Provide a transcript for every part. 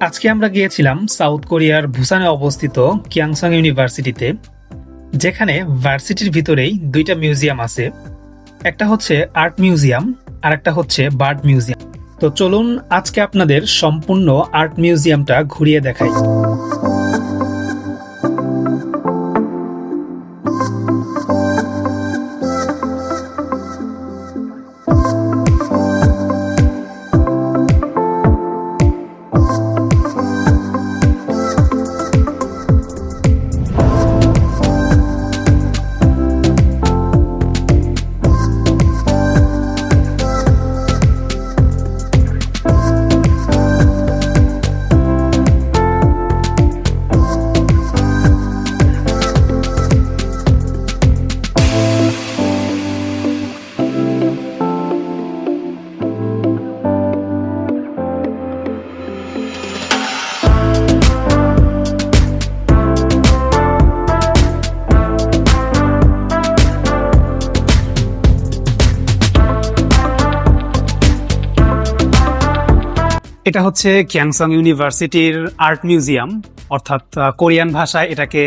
আজকে আমরা গিয়েছিলাম সাউথ কোরিয়ার ভুসানে অবস্থিত কিয়াংসং ইউনিভার্সিটিতে, যেখানে ভার্সিটির ভিতরেই দুইটা মিউজিয়াম আছে। একটা হচ্ছে আর্ট মিউজিয়াম আর একটা হচ্ছে বার্ড মিউজিয়াম। তো চলুন আজকে আপনাদের সম্পূর্ণ আর্ট মিউজিয়ামটা ঘুরিয়ে দেখাই। এটা হচ্ছে কিয়াংসং ইউনিভার্সিটির আর্ট মিউজিয়াম অর্থাৎ কোরিয়ান ভাষায় এটাকে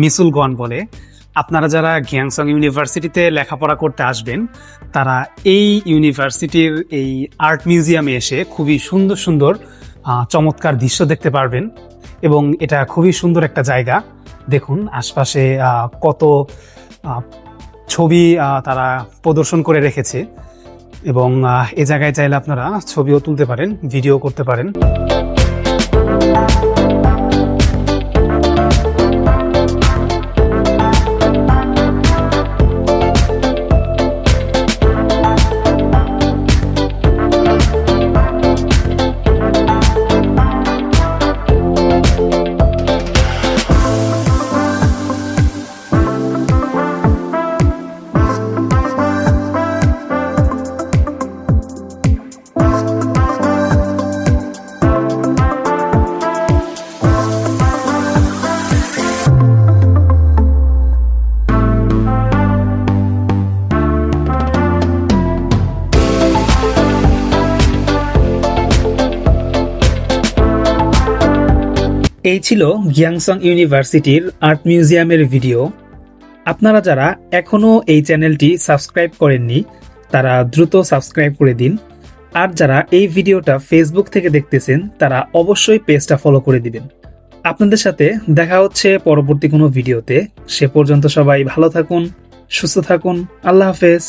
মিসুলগন বলে। আপনারা যারা গিয়াংসং ইউনিভার্সিটিতে লেখাপড়া করতে আসবেন, তারা এই ইউনিভার্সিটির এই আর্ট মিউজিয়ামে এসে খুবই সুন্দর সুন্দর চমৎকার দৃশ্য দেখতে পারবেন এবং এটা খুবই সুন্দর একটা জায়গা। দেখুন আশপাশে কত ছবি তারা প্রদর্শন করে রেখেছে। এবং এ জায়গায় চাইলে আপনারা ছবিও তুলতে পারেন ভিডিও করতে পারেন। এই ছিল গিয়াংসং ইউনিভার্সিটির আর্ট মিউজিয়ামের ভিডিও আপনারা যারা এখনও এই চ্যানেলটি সাবস্ক্রাইব করেননি তারা দ্রুত সাবস্ক্রাইব করে দিন। আর যারা এই ভিডিওটা ফেসবুক থেকে দেখতেছেন তারা অবশ্যই পেজটা ফলো করে দিবেন। আপনাদের সাথে দেখা হচ্ছে পরবর্তী কোনো ভিডিওতে। সে পর্যন্ত সবাই ভালো থাকুন সুস্থ থাকুন। আল্লাহ হাফেজ।